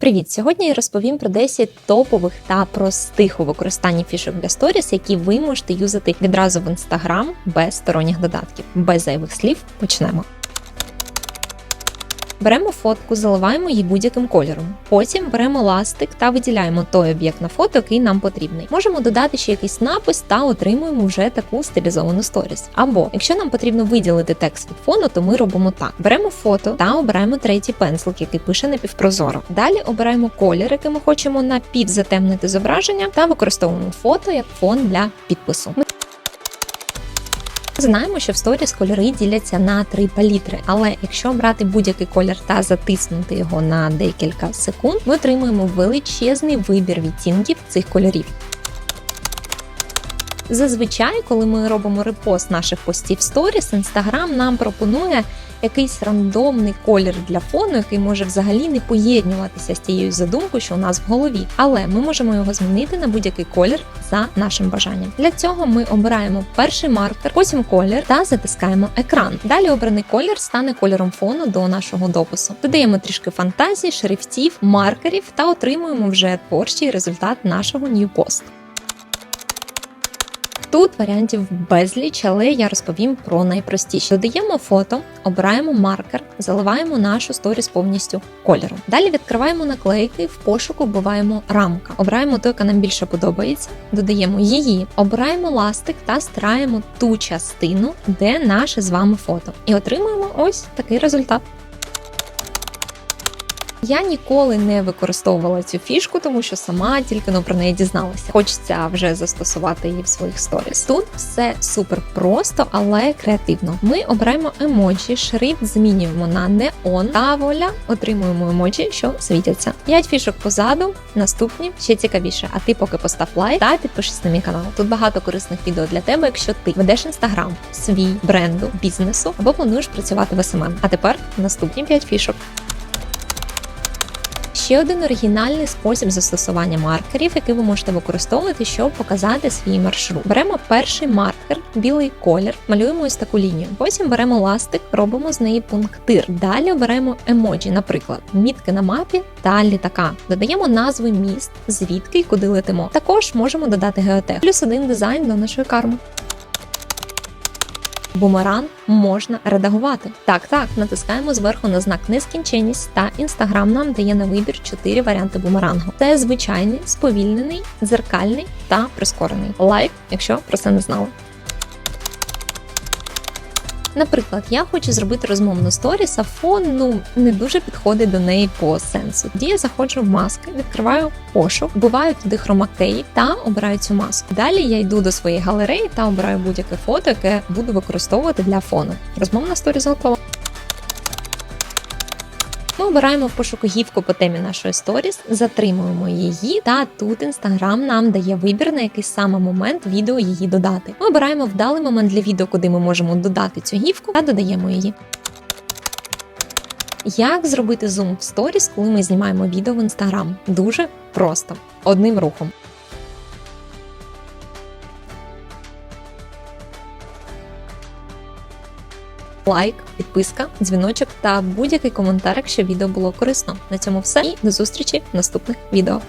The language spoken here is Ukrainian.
Привіт! Сьогодні я розповім про 10 топових та простих у використанні фішок для сторіс, які ви можете юзати відразу в інстаграм без сторонніх додатків. Без зайвих слів почнемо. Беремо фотку, заливаємо її будь-яким кольором. Потім беремо ластик та виділяємо той об'єкт на фото, який нам потрібний. Можемо додати ще якийсь напис та отримуємо вже таку стилізовану сторіс. Або якщо нам потрібно виділити текст від фону, то ми робимо так: беремо фото та обираємо третій пензлик, який пише напівпрозоро. Далі обираємо колір, який ми хочемо напівзатемнити зображення, та використовуємо фото як фон для підпису. Знаємо, що в сторіс кольори діляться на три палітри, але якщо брати будь-який колір та затиснути його на декілька секунд, ми отримуємо величезний вибір відтінків цих кольорів. Зазвичай, коли ми робимо репост наших постів сторіс, Instagram нам пропонує якийсь рандомний колір для фону, який може взагалі не поєднуватися з тією задумкою, що у нас в голові. Але ми можемо його змінити на будь-який колір за нашим бажанням. Для цього ми обираємо перший маркер, потім колір та затискаємо екран. Далі обраний колір стане кольором фону до нашого допису. Додаємо трішки фантазії, шрифтів, маркерів та отримуємо вже творчий результат нашого Post. Тут варіантів безліч, але я розповім про найпростіші. Додаємо фото, обираємо маркер, заливаємо нашу сторіс повністю кольором. Далі відкриваємо наклейки, в пошуку вбиваємо рамка. Обираємо ту, яка нам більше подобається, додаємо її, обираємо ластик та стираємо ту частину, де наше з вами фото. І отримуємо ось такий результат. Я ніколи не використовувала цю фішку, тому що сама тільки но про неї дізналася. Хочеться вже застосувати її в своїх сторіс. Тут все супер просто, але креативно. Ми обираємо емоджі, шрифт змінюємо на неон та воля, отримуємо емоджі, що світяться. П'ять фішок позаду, наступні ще цікавіше. А ти поки постав лайк та підпишись на мій канал. Тут багато корисних відео для тебе, якщо ти ведеш інстаграм, свій бренду, бізнесу або плануєш працювати в СММ. А тепер наступні п'ять фішок. Ще один оригінальний спосіб застосування маркерів, який ви можете використовувати, щоб показати свій маршрут. Беремо перший маркер, білий колір, малюємо ось таку лінію. Потім беремо ластик, робимо з неї пунктир. Далі оберемо емоджі, наприклад, мітки на мапі та літака. Додаємо назви міст, звідки й куди летимо. Також можемо додати геотех. Плюс один дизайн до нашої карми. Бумеранг можна редагувати. Так, так, натискаємо зверху на знак нескінченість та інстаграм нам дає на вибір 4 варіанти бумерангу. Це звичайний, сповільнений, зеркальний та прискорений. Лайк, якщо про це не знали. Наприклад, я хочу зробити розмовну сторіс, а фон ну не дуже підходить до неї по сенсу. Тоді я заходжу в маски, відкриваю пошук, вбиваю туди хромакеї та обираю цю маску. Далі я йду до своєї галереї та обираю будь-яке фото, яке буду використовувати для фону. Розмовна сторіс готова. Ми обираємо в пошуку гівку по темі нашої сторіс, затримуємо її, та тут інстаграм нам дає вибір, на який саме момент відео її додати. Ми обираємо вдалий момент для відео, куди ми можемо додати цю гівку, та додаємо її. Як зробити зум в сторіс, коли ми знімаємо відео в інстаграм? Дуже просто одним рухом. Лайк, підписка, дзвіночок та будь-який коментар, якщо відео було корисно. На цьому все і до зустрічі в наступних відео.